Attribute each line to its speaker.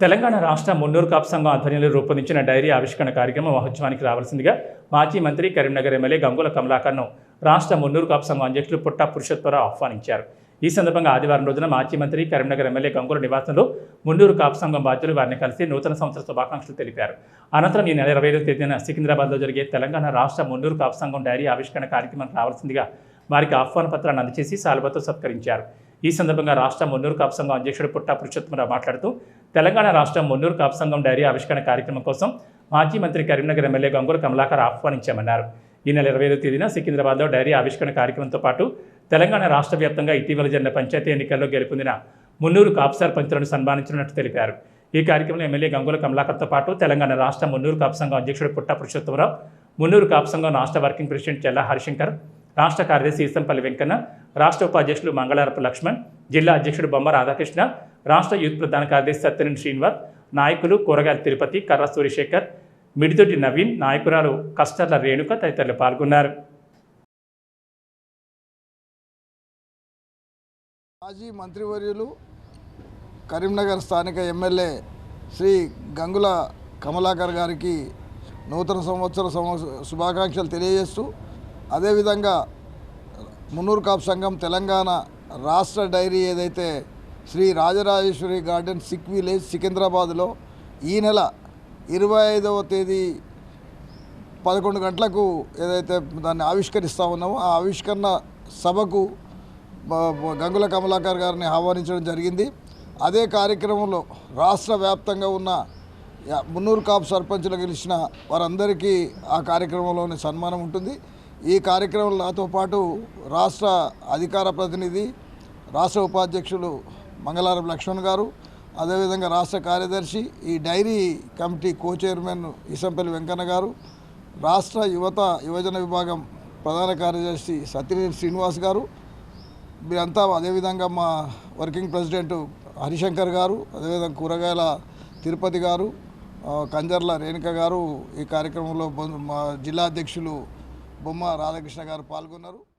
Speaker 1: తెలంగాణ రాష్ట్ర మున్నూరు కాపు సంఘం ఆధ్వర్యంలో రూపొందించిన డైరీ ఆవిష్కరణ కార్యక్రమం మహోత్సవానికి రావాల్సిందిగా మాజీ మంత్రి కరీంనగర్ ఎమ్మెల్యే గంగుల కమలాకర్ను రాష్ట్ర మున్నూరు కాపు సంఘం అధ్యక్షులు పుట్ట పురుషోత్తరావు ఆహ్వానించారు. ఈ సందర్భంగా ఆదివారం రోజున మాజీ మంత్రి కరీంనగర్ ఎమ్మెల్యే గంగుల నివాసంలో మున్నూరు కాపు సంఘం బాధ్యులు వారిని కలిసి నూతన సంవత్సర శుభాకాంక్షలు తెలిపారు. అనంతరం ఈ నెల ఇరవై ఐదో తేదీన సికింద్రాబాద్లో జరిగే తెలంగాణ రాష్ట్ర మున్నూరు కాపు సంఘం డైరీ ఆవిష్కరణ కార్యక్రమం రావాల్సిందిగా వారికి ఆహ్వాన పత్రాన్ని అందజేసి సాల్వతో సత్కరించారు. ఈ సందర్భంగా రాష్ట్ర మున్నూరు కాపు సంఘం అధ్యక్షుడు పుట్ట పురుషోత్తమరావు మాట్లాడుతూ తెలంగాణ రాష్ట్రం మున్నూరు కాపు సంఘం డైరీ ఆవిష్కరణ కార్యక్రమం కోసం మాజీ మంత్రి కరీంనగర్ ఎమ్మెల్యే గంగూర కమలాకర్ ఆహ్వానించామన్నారు. ఈ నెల ఇరవై ఐదో తేదీన సికింద్రాబాద్లో డైరీ ఆవిష్కరణ కార్యక్రమంతో పాటు తెలంగాణ రాష్ట్ర వ్యాప్తంగా ఇటీవల జరిగిన పంచాయతీ ఎన్నికల్లో గెలుపొందిన మున్నూరు కాపు సర్పంచులను సన్మానించినట్టు తెలిపారు. ఈ కార్యక్రమంలో ఎమ్మెల్యే గంగుల కమలాకర్తో పాటు తెలంగాణ రాష్ట్ర మున్నూరు కాపు సంఘం అధ్యక్షుడు పుట్ట పురుషోత్తమరావు మున్నూరు కాపు సంఘం రాష్ట్ర వర్కింగ్ ప్రెసిడెంట్ చెల్లా హరిశంకర్ రాష్ట్ర కార్యదర్శి ఈసంపల్లి వెంకన్న రాష్ట్ర ఉపాధ్యక్షులు మంగళారపు లక్ష్మణ్ జిల్లా అధ్యక్షుడు బొమ్మ రాధాకృష్ణ రాష్ట్ర యూత్ ప్రధాన కార్యదర్శి సత్యనేని శ్రీనివాస్ నాయకులు కూరగాయల తిరుపతి కర్ర సూర్యశేఖర్ మిడిదొడ్డి నవీన్ నాయకురాలు కస్టర్ల రేణుక తదితరులు పాల్గొన్నారు.
Speaker 2: మాజీ మంత్రివర్యులు కరీంనగర్ స్థానిక ఎమ్మెల్యే శ్రీ గంగుల కమలాకర్ గారికి నూతన సంవత్సర సంవ- శుభాకాంక్షలు తెలియజేస్తూ అదేవిధంగా మున్నూరు కాపు సంఘం తెలంగాణ రాష్ట్ర డైరీ ఏదైతే Shri Rajarajeshwari garden Sikh village సికింద్రాబాద్లో ఈ నెల ఇరవై ఐదవ తేదీ పదకొండు గంటలకు ఏదైతే దాన్ని ఆవిష్కరిస్తూ ఉన్నామో ఆ ఆవిష్కరణ సభకు గంగుల కమలాకర్ గారిని ఆహ్వానించడం జరిగింది. అదే కార్యక్రమంలో రాష్ట్ర వ్యాప్తంగా ఉన్న మున్నూరు కాపు సర్పంచులు గెలిచిన వారందరికీ ఆ కార్యక్రమంలోని సన్మానం ఉంటుంది. ఈ కార్యక్రమంలో నాతో పాటు రాష్ట్ర అధికార ప్రతినిధి రాష్ట్ర ఉపాధ్యక్షులు మంగళారం లక్ష్మణ్ గారు అదేవిధంగా రాష్ట్ర కార్యదర్శి ఈ diary committee co chairman Isampalli Venkanna గారు రాష్ట్ర యువత యువజన విభాగం ప్రధాన కార్యదర్శి సత్యనేని శ్రీనివాస్ గారు మీరంతా అదేవిధంగా మా వర్కింగ్ ప్రెసిడెంట్ హరిశంకర్ గారు అదేవిధంగా కూరగాయల తిరుపతి గారు కంజర్ల రేణుక గారు ఈ కార్యక్రమంలో మా జిల్లా అధ్యక్షులు బొమ్మ రాధాకృష్ణ గారు పాల్గొన్నారు.